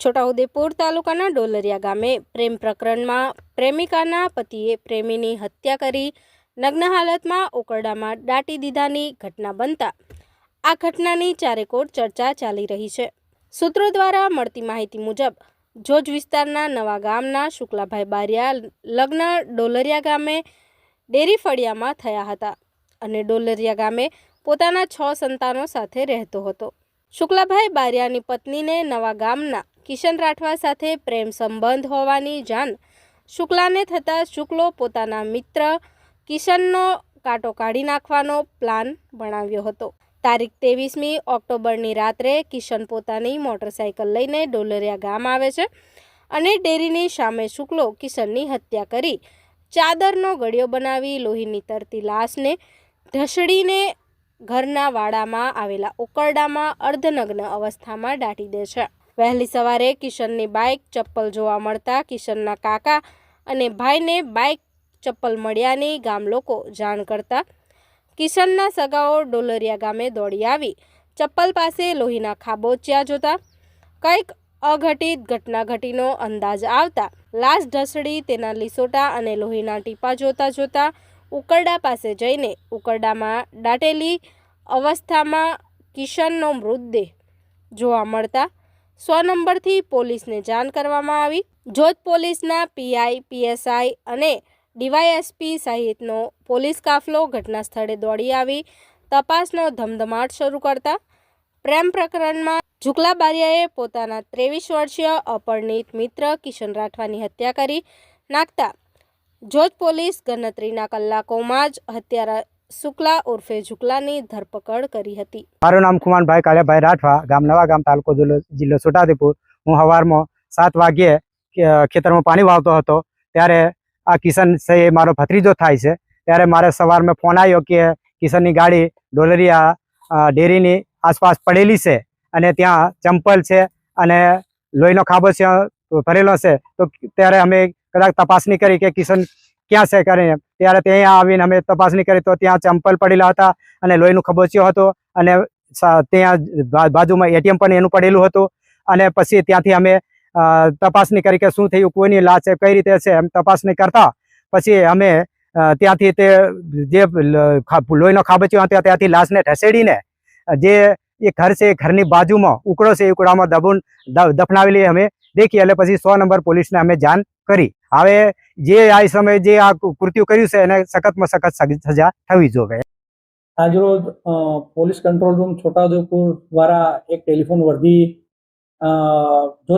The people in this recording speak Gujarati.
છોટાઉદેપુર તાલુકાના ડોલરિયા ગામે પ્રેમ પ્રકરણમાં પ્રેમિકાના પતિએ પ્રેમીની હત્યા કરી નગ્ન હાલતમાં ઓકરડામાં દાટી દીધાની ઘટના બનતા આ ઘટનાની ચારેકોર ચર્ચા ચાલી રહી છે. સૂત્રો દ્વારા મળતી માહિતી મુજબ, જોજ વિસ્તારના નવા ગામના શુક્લાભાઈ બારિયા લગ્ન ડોલરિયા ગામે ડેરી ફળિયામાં થયા હતા અને ડોલરિયા ગામે પોતાના છ સંતાનો સાથે રહેતો હતો. શુક્લાભાઈ બારિયાની પત્નીને નવા ગામના કિશન રાઠવા સાથે પ્રેમ સંબંધ હોવાની જાણ. શુક્લાને થતાં શુક્લો પોતાના મિત્ર કિશનનો કાંટો કાઢી નાખવાનો પ્લાન બનાવ્યો હતો. તારીખ ત્રેવીસમી ઓક્ટોબરની રાત્રે કિશન પોતાની મોટરસાઇકલ લઈને ડોલરિયા ગામ આવે છે અને ડેરીની સામે શુક્લો કિશનની હત્યા કરી ચાદરનો ગળ્યો બનાવી લોહીની તરતી લાશને ઢસડીને ઘરના વાડામાં આવેલા ઉકરડામાં અર્ધનગ્ન અવસ્થામાં દાટી દે છે. વહેલી સવારે કિશનની બાઇક ચપ્પલ જોવા મળતા કિશનના કાકા અને ભાઈને બાઇક ચપ્પલ મળ્યાની ગામ લોકો જાણ કરતા કિશનના સગાઓ ડોલરિયા ગામે દોડી આવી. ચપ્પલ પાસે લોહીના ખાબોચિયા જોતા કંઈક અઘટિત ઘટના ઘટીનો અંદાજ આવતા લાશ ઢસડી તેના લીસોટા અને લોહીના ટીપા જોતા જોતા ઉકરડા પાસે જઈને ઉકરડામાં દાટેલી અવસ્થામાં કિશનનો મૃતદેહ જોવા મળતા સો નંબરથી પોલીસને જાણ કરવામાં આવી. જોધ પોલીસના પીઆઈ પીએસઆઈ અને ડીવાયએસપી સહિતનો પોલીસ કાફલો ઘટના સ્થળે દોડી આવી. તપાસનો ધમધમાટ શરૂ કરતા પ્રેમ પ્રકરણમાં ઝુકલા બારિયાએ પોતાના ત્રેવીસ વર્ષીય અપરણિત મિત્ર કિશન રાઠવાની હત્યા કરી નાખતા. જોધ પોલીસ ગણતરીના કલાકોમાં જ હત્યારા શુક્લા ઉર્ફે ઝુકલાની ધરપકડ કરી હતી. મારું નામ કુમાનભાઈ કાળિયાભાઈ રાઠવા, ગામ નવા ગામ, તાલુકો જિલ્લો છોટાઉદેપુર. હું સવારમાં સાત વાગ્યે ખેતરમાં પાણી વાવતો હતો. ત્યારે આ કિશન છે એ મારો ભત્રીજો થાય છે. ત્યારે મારે સવારમાં ફોન આવ્યો કે, કિશનની ગાડી ડોલરિયા ડેરીની આસપાસ પડેલી છે અને ત્યાં ચંપલ છે અને લોહીનો ખાબો ભરેલો છે. તો ત્યારે અમે કદાચ તપાસણી કરી કે કિશન ક્યાં છે એમ ત્યારે ત્યાં આવીને અમે તપાસણી કરી તો ત્યાં ચંપલ પડેલા હતા અને લોહીનું ખબોચ્યો હતો અને ત્યાં બાજુમાં એટીએમ પણ એનું પડેલું હતું. અને પછી ત્યાંથી અમે તપાસણી કરી કે શું થયું, કોઈની લાશ છે, કઈ રીતે છે એમ તપાસણી કરતા પછી અમે ત્યાંથી તે જે લોહીનો ખાબચ્યો હતો ત્યાંથી લાશને ઢસેડીને જે એ ઘર છે એ ઘરની બાજુમાં ઉકળો છે એ ઉકળામાં દબુન દફનાવેલી અમે દેખી એટલે પછી સો નંબર પોલીસને અમે જાણ કરી. હવે જે આ સમયે જે આ કૃત્યુ કર્યું છે એને સખતમાં સખત સજા થવી જોઈએ. આજરોજ પોલીસ કંટ્રોલ રૂમ છોટાઉદેપુર દ્વારા એક ટેલિફોન વર્ધી જો